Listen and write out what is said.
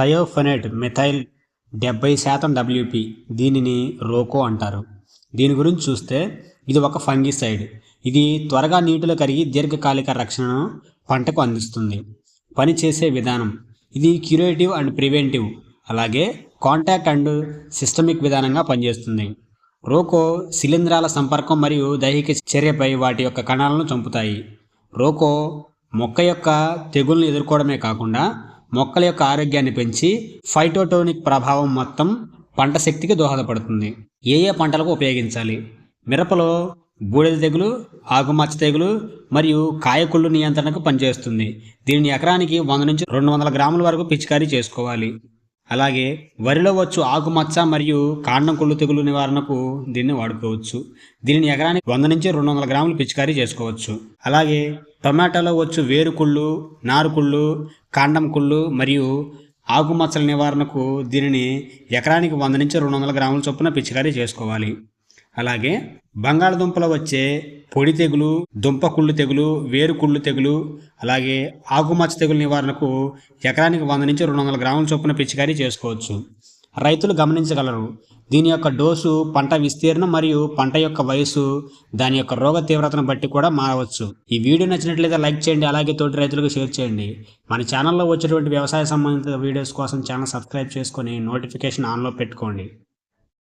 థయోఫెనేట్ methyl డెబ్బై శాతం WP దీనిని రోకో అంటారు. దీని గురించి చూస్తే ఇది ఒక ఫంగిసైడ్. ఇది త్వరగా నీటిలో కరిగి దీర్ఘకాలిక రక్షణను పంటకు అందిస్తుంది. పని చేసే విధానం. ఇది క్యూరేటివ్ అండ్ ప్రివెంటివ్. అలాగే కాంటాక్ట్ అండ్ సిస్టమిక్ విధానంగా పనిచేస్తుంది. రోకో శిలీంధ్రాల సంపర్కం మరియు దైహిక చర్యపై వాటి యొక్క కణాలను చంపుతాయి. రోకో మొక్క యొక్క తెగులను ఎదుర్కోవడమే కాకుండా మొక్కల యొక్క ఆరోగ్యాన్ని పెంచి ఫైటోటోనిక్ ప్రభావం మొత్తం పంట శక్తికి దోహదపడుతుంది. ఏ ఏ పంటలకు ఉపయోగించాలి? మిరపలో బూడిద తెగులు ఆకుమచ్చ తెగులు మరియు కాయకుళ్ళు నియంత్రణకు పనిచేస్తుంది. దీనిని ఎకరానికి వంద నుంచి రెండు వందల గ్రాముల వరకు పిచికారీ చేసుకోవాలి. అలాగే వరిలో వచ్చు ఆకుమచ్చ మరియు కాండం కుళ్ళు తెగులు నివారణకు దీన్ని వాడుకోవచ్చు. దీనిని ఎకరానికి వంద నుంచి రెండు వందల గ్రాములు పిచికారీ చేసుకోవచ్చు. అలాగే టొమాటోలో వచ్చు వేరు కుళ్ళు నారు కుళ్ళు కాండం కుళ్ళు మరియు ఆకుమచ్చల నివారణకు దీనిని ఎకరానికి వంద నుంచి రెండు వందల గ్రాముల చొప్పున పిచికారీ చేసుకోవాలి. అలాగే బంగాళదుంపలో వచ్చే పొడి తెగులు దుంప కుళ్ళు తెగులు వేరు కుళ్ళు తెగులు అలాగే ఆకుమచ్చ తెగులు నివారణకు ఎకరానికి వంద నుంచి రెండు వందల గ్రాముల చొప్పున పిచికారీ చేసుకోవచ్చు. రైతులు గమనించగలరు. దీని యొక్క డోసు పంట విస్తీర్ణం మరియు పంట యొక్క వయసు దాని యొక్క రోగ తీవ్రతను బట్టి కూడా మారవచ్చు. ఈ వీడియో నచ్చినట్లయితే లైక్ చేయండి అలాగే తోటి రైతులకు షేర్ చేయండి. మన ఛానల్లో వచ్చేటువంటి వ్యవసాయ సంబంధిత వీడియోస్ కోసం ఛానల్ సబ్స్క్రైబ్ చేసుకొని నోటిఫికేషన్ ఆన్లో పెట్టుకోండి.